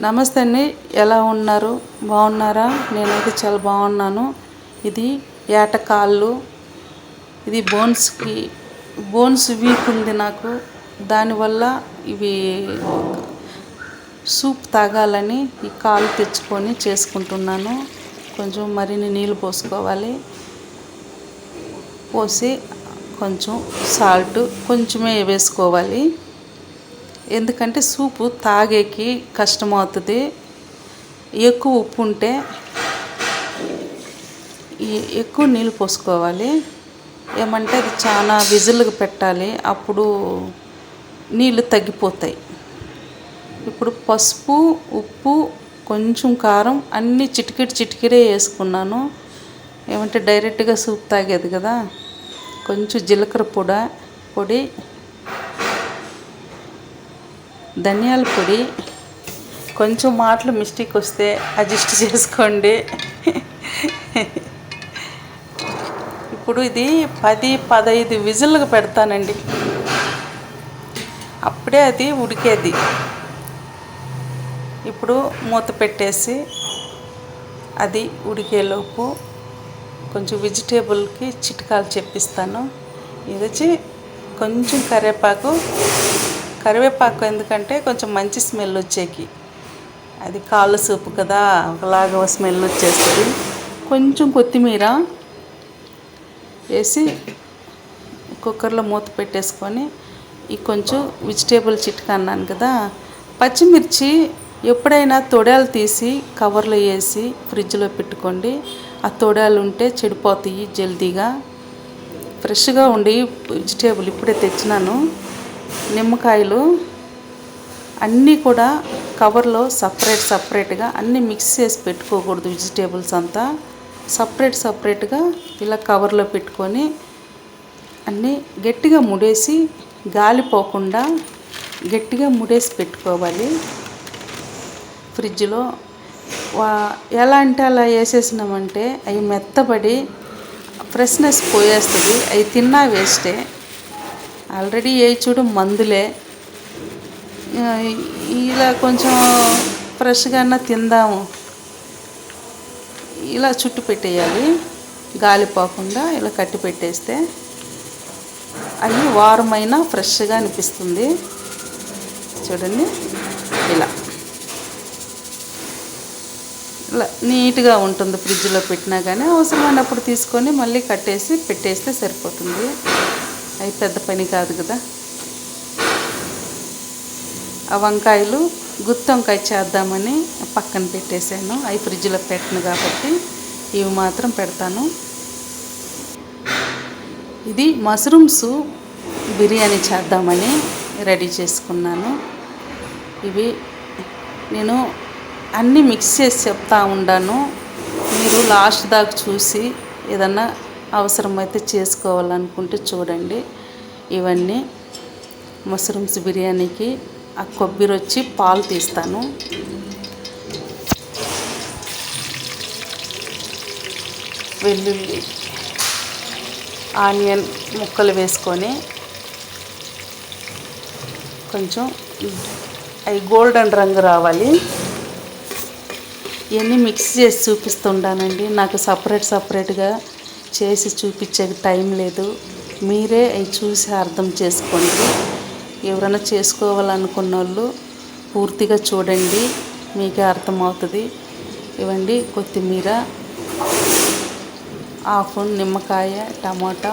నమస్తే అండి. ఎలా ఉన్నారు? బాగున్నారా? నేనైతే చాలా బాగున్నాను. ఇది ఏటకాళ్ళు ఇది బోన్స్కి బోన్స్ వీక్ ఉంది నాకు. దానివల్ల ఇవి సూప్ తాగాలని ఈ కాలు తెచ్చుకొని చేసుకుంటున్నాను. కొంచెం మరిన్ని నీళ్ళు పోసుకోవాలి. పోసి కొంచెం సాల్ట్ కొంచెమే వేసుకోవాలి. ఎందుకంటే సూపు తాగేకి కష్టమవుతుంది. ఎక్కువ ఉప్పు ఉంటే ఎక్కువ నీళ్ళు పోసుకోవాలి. ఏమంటే అది చాలా విజిల్గా పెట్టాలి. అప్పుడు నీళ్ళు తగ్గిపోతాయి. ఇప్పుడు పసుపు ఉప్పు కొంచెం కారం అన్నీ చిటికిటి చిటికిడే వేసుకున్నాను. ఏమంటే డైరెక్ట్గా సూప్ తాగేది కదా. కొంచెం జీలకర్ర పొడ పొడి ధనియాల పొడి. కొంచెం మాటలు మిస్టేక్ వస్తే అడ్జస్ట్ చేసుకోండి. ఇప్పుడు ఇది పది పదహైదు విజిల్లకు పెడతానండి. అప్పుడే అది ఉడికేది. ఇప్పుడు మూత పెట్టేసి అది ఉడికేలోపు కొంచెం వెజిటేబుల్కి చిట్కాలు చెప్పిస్తాను. ఇది వచ్చి కొంచెం కరివేపాకు కరివేపాకు ఎందుకంటే కొంచెం మంచి స్మెల్ వచ్చేకి. అది కాళ్ళ సూపు కదా ఒకలాగా స్మెల్ వచ్చేస్తుంది. కొంచెం కొత్తిమీర వేసి కుక్కర్లో మూత పెట్టేసుకొని ఈ కొంచెం వెజిటేబుల్ చిట్కా అన్నాను కదా పచ్చిమిర్చి ఎప్పుడైనా తొడాలు తీసి కవర్లో వేసి ఫ్రిడ్జ్లో పెట్టుకోండి. ఆ తొడాలు ఉంటే చెడిపోతాయి జల్దీగా. ఫ్రెష్గా ఉండి వెజిటేబుల్ ఇప్పుడే తెచ్చినాను. నిమ్మకాయలు అన్నీ కూడా కవర్లో సపరేట్ సపరేట్గా అన్నీ మిక్స్ చేసి పెట్టుకోకూడదు వెజిటేబుల్స్ అంతా. సపరేట్ సపరేట్గా ఇలా కవర్లో పెట్టుకొని అన్నీ గట్టిగా ముడేసి గాలి పోకుండా గట్టిగా ముడేసి పెట్టుకోవాలి. ఫ్రిడ్జ్లో వా ఎలా అంటే అలా వేసేసినామంటే అవి మెత్తబడి ఫ్రెష్నెస్ పోయేస్తుంది. అవి తిన్నా వేస్టే. ఆల్రెడీ ఏ చూడు మందులే. ఇలా కొంచెం ఫ్రెష్గా తిందాము. ఇలా చుట్టు పెట్టేయాలి. గాలిపోకుండా ఇలా కట్టి పెట్టేస్తే అవి వారమైనా ఫ్రెష్గా అనిపిస్తుంది. చూడండి. ఇలా. ఇలా నీట్గా ఉంటుంది ఫ్రిడ్జ్లో పెట్టినా కానీ అవసరమైనప్పుడు తీసుకొని మళ్ళీ కట్టేసి పెట్టేస్తే సరిపోతుంది. అవి పెద్ద పని కాదు కదా. ఆ వంకాయలు గుత్తి వంకాయ చేద్దామని పక్కన పెట్టేశాను. అవి ఫ్రిడ్జ్లో పెట్టను కాబట్టి ఇవి మాత్రం పెడతాను. ఇది మష్రూమ్స్ బిర్యానీ చేద్దామని రెడీ చేసుకున్నాను. ఇవి నేను అన్నీ మిక్స్ చేసి చెప్తా ఉండాను. మీరు లాస్ట్ దాకా చూసి ఏదన్నా అవసరమైతే చేసుకోవాలనుకుంటే చూడండి. ఇవన్నీ మష్రూమ్స్ బిర్యానీకి ఆ కొబ్బరి వచ్చి పాలు తీస్తాను. వెల్లుల్లి ఆనియన్ ముక్కలు వేసుకొని కొంచెం అవి గోల్డెన్ రంగు రావాలి. ఇవన్నీ మిక్స్ చేసి చూపిస్తుంటానండి. నాకు సపరేట్ సపరేట్గా చేసి చూపించే టైం లేదు. మీరే అవి చూసి అర్థం చేసుకోండి. ఎవరైనా చేసుకోవాలనుకున్న వాళ్ళు పూర్తిగా చూడండి. మీకే అర్థమవుతుంది. ఇవ్వండి కొత్తిమీర ఆకు నిమ్మకాయ టమాటా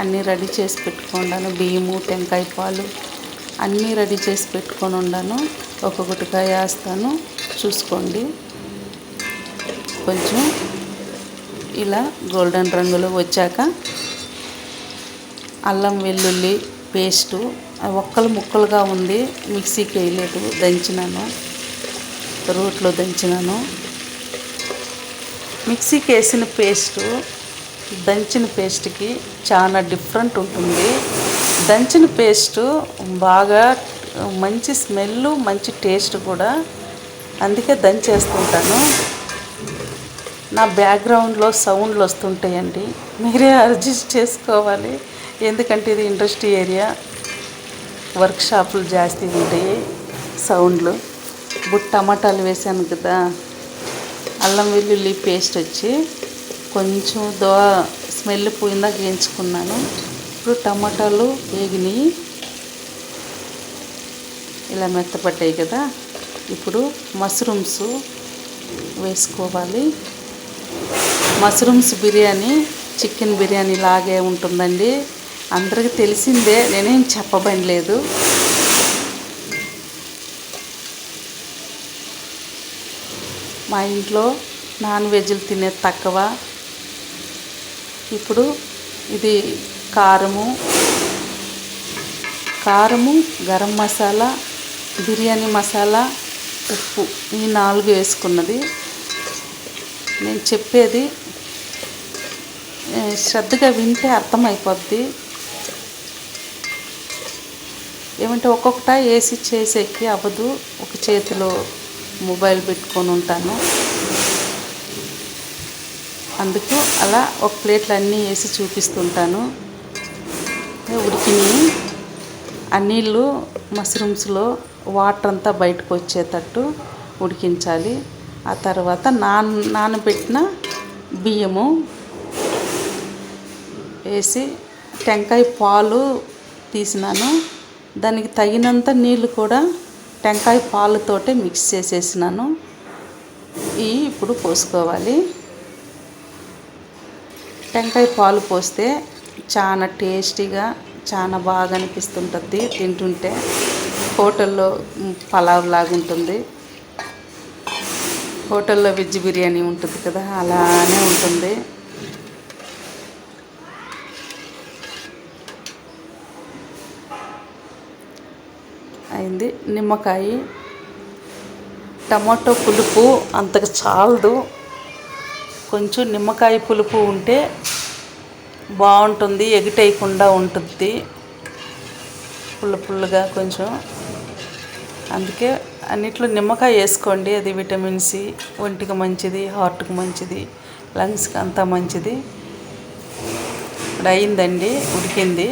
అన్నీ రెడీ చేసి పెట్టుకున్నాను బియ్యము టెంకాయ పాలు అన్నీ రెడీ చేసి పెట్టుకొని ఉన్నాను ఒక్కొక్కటిగా వేస్తాను. చూసుకోండి. కొంచెం ఇలా గోల్డెన్ రంగులో వచ్చాక అల్లం వెల్లుల్లి పేస్టు ఒక్కలు ముక్కలుగా ఉంది మిక్సీకి వేయలేదు దంచినాను. రోట్లో దంచినాను. మిక్సీకి వేసిన పేస్టు దంచిన పేస్ట్కి చాలా డిఫరెంట్ ఉంటుంది. దంచిన పేస్టు బాగా మంచి స్మెల్ మంచి టేస్ట్ కూడా అందుకే దంచేస్తుంటాను. నా బ్యాక్గ్రౌండ్లో సౌండ్లు వస్తుంటాయండి. మీరే అడ్జస్ట్ చేసుకోవాలి. ఎందుకంటే ఇది ఇండస్ట్రీ ఏరియా వర్క్ షాపులు జాస్తి ఉంటాయి సౌండ్లు ఇప్పుడు టమాటాలు వేసాను కదా అల్లం వెల్లుల్లి పేస్ట్ వచ్చి కొంచెం దో స్మెల్ పోయిందాక వేయించుకున్నాను ఇప్పుడు టమాటాలు వేగినాయి. ఇలా మెత్తపడ్డాయి కదా. ఇప్పుడు మష్రూమ్స్ వేసుకోవాలి. మష్రూమ్స్ బిర్యానీ చికెన్ బిర్యానీ లాగే ఉంటుందండి. అందరికీ తెలిసిందే నేనేం చెప్పబడలేదు. మా ఇంట్లో నాన్ వెజ్లు తినే తక్కువ. ఇప్పుడు ఇది కారము కారము గరం మసాలా బిర్యానీ మసాలా ఉప్పు. ఈ నాలుగు వేసుకున్నది. నేను చెప్పేది శ్రద్ధగా వింటే అర్థమైపోద్ది. ఏమంటే ఒక్కొక్కట వేసి చేసేకి అవ్వదు. ఒక చేతిలో మొబైల్ పెట్టుకొని ఉంటాను. అందుకు అలా ఒక ప్లేట్లు అన్నీ వేసి చూపిస్తుంటాను. ఉడికినాయి ఆ నీళ్ళు మష్రూమ్స్లో వాటర్ అంతా బయటకు వచ్చేటట్టు ఉడికించాలి. ఆ తర్వాత నాన్ నానబెట్టిన బియ్యము వేసి టెంకాయ పాలు తీసినాను. దానికి తగినంత నీళ్ళు కూడా టెంకాయ పాలుతోటే మిక్స్ చేసేసినాను. ఇవి ఇప్పుడు పోసుకోవాలి. టెంకాయ పాలు పోస్తే చాలా టేస్టీగా చాలా బాగా అనిపిస్తుంటుంది తింటుంటే. హోటల్లో పలావ్ లాగా ఉంటుంది హోటల్లో వెజ్ బిర్యానీ ఉంటుంది కదా అలానే ఉంటుంది. అయింది నిమ్మకాయ టమాటో పులుపు అంతగా చాలదు. కొంచెం నిమ్మకాయ పులుపు ఉంటే బాగుంటుంది ఎగిటేయకుండా ఉంటుంది. పుల్ల పుల్లగా కొంచెం. అందుకే అన్నిట్లో నిమ్మకాయ వేసుకోండి. అది విటమిన్ సి ఒంటికి మంచిది హార్ట్కి మంచిది లంగ్స్కి అంతా మంచిది. ఇప్పుడు అయిందండి ఉడికింది.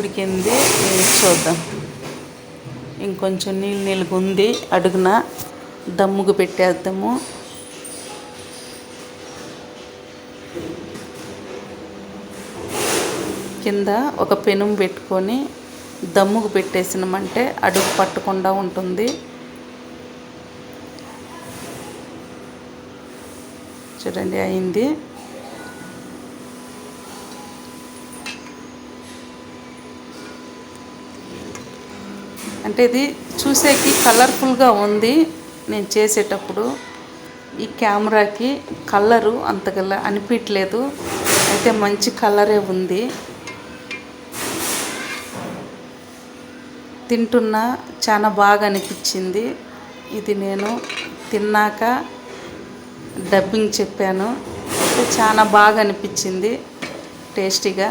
ఉడికింది. చూద్దాం. ఇంకొంచెం నీళ్ళు నీళ్ళగా ఉంది. అడుగున దమ్ముకు పెట్టేద్దాము. కింద ఒక పెనుము పెట్టుకొని దమ్ముకు పెట్టేసినామంటే అడుగు పట్టకుండా ఉంటుంది. చూడండి అయింది. అంటే ఇది చూసేకి కలర్ఫుల్గా ఉంది. నేను చేసేటప్పుడు ఈ కెమెరాకి కలరు అంతగా అనిపించలేదు అయితే మంచి కలరే ఉంది. తింటున్నా చాలా బాగా అనిపించింది. ఇది నేను తిన్నాక డబ్బింగ్ చెప్పాను. అయితే చాలా బాగా అనిపించింది. టేస్టీగా.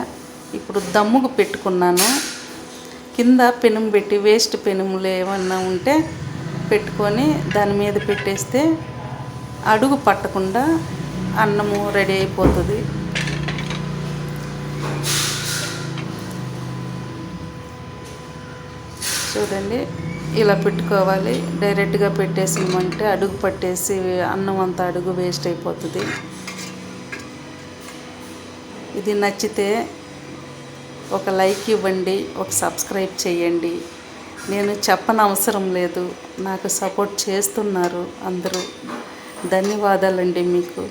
ఇప్పుడు దమ్ముకు పెట్టుకున్నాను. కింద పెనుము పెట్టి వేస్ట్ పెనుములు ఏమన్నా ఉంటే పెట్టుకొని దాని మీద పెట్టేస్తే అడుగు పట్టకుండా అన్నము రెడీ అయిపోతుంది. చూడండి ఇలా పెట్టుకోవాలి. డైరెక్ట్గా పెట్టేసినామంటే అడుగు పట్టేసి అన్నం అంతా అడుగు వేస్ట్ అయిపోతుంది. ఇది నచ్చితే ఒక లైక్ ఇవ్వండి ఒక సబ్స్క్రైబ్ చేయండి. నేను చెప్పనవసరం లేదు. నాకు సపోర్ట్ చేస్తున్నారు అందరూ. ధన్యవాదాలండి మీకు.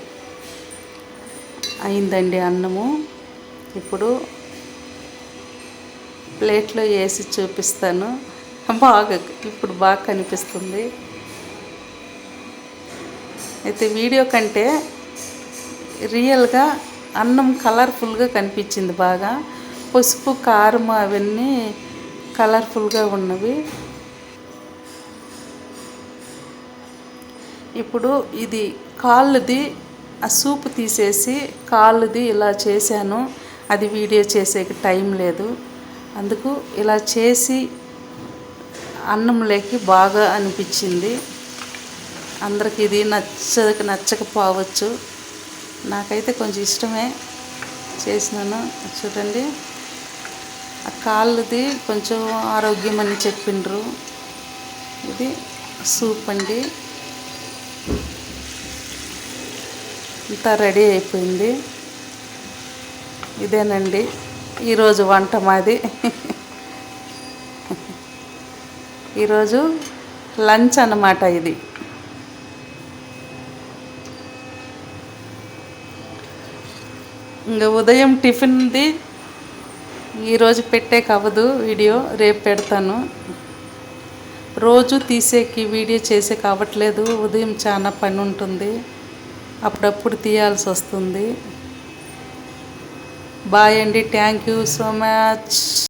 అయిందండి అన్నము. ఇప్పుడు ప్లేట్లో వేసి చూపిస్తాను. బాగా ఇప్పుడు బాగా కనిపిస్తుంది. అయితే వీడియో కంటే రియల్గా అన్నం కలర్ఫుల్గా కనిపించింది బాగా. పసుపు కారం అవన్నీ కలర్ఫుల్గా ఉన్నవి. ఇప్పుడు ఇది కాళ్ళది ఆ సూప్ తీసేసి కాళ్ళది ఇలా చేశాను. అది వీడియో చేసేకి టైం లేదు. అందుకు ఇలా చేసి అన్నంలోకి బాగా అనిపించింది. అందరికి ఇది నచ్చక నచ్చకపోవచ్చు. నాకైతే కొంచెం ఇష్టమే. చేసినాను. చూడండి. కాళ్ళది కొంచెం ఆరోగ్యం అని చెప్పిండ్రు. ఇది సూప్ అండి. అంతా రెడీ అయిపోయింది. ఇదేనండి. ఈరోజు వంట మాది. ఈరోజు లంచ్ అన్నమాట ఇది. ఇంకా ఉదయం టిఫిన్ది ఈరోజు పెట్టే అవ్వదు వీడియో రేపు పెడతాను. రోజు తీసేకి వీడియో చేసే కావట్లేదు ఉదయం చాలా పని ఉంటుంది. అప్పుడప్పుడు తీయాల్సి వస్తుంది. బాయ్ అండి థ్యాంక్ యూ సో మచ్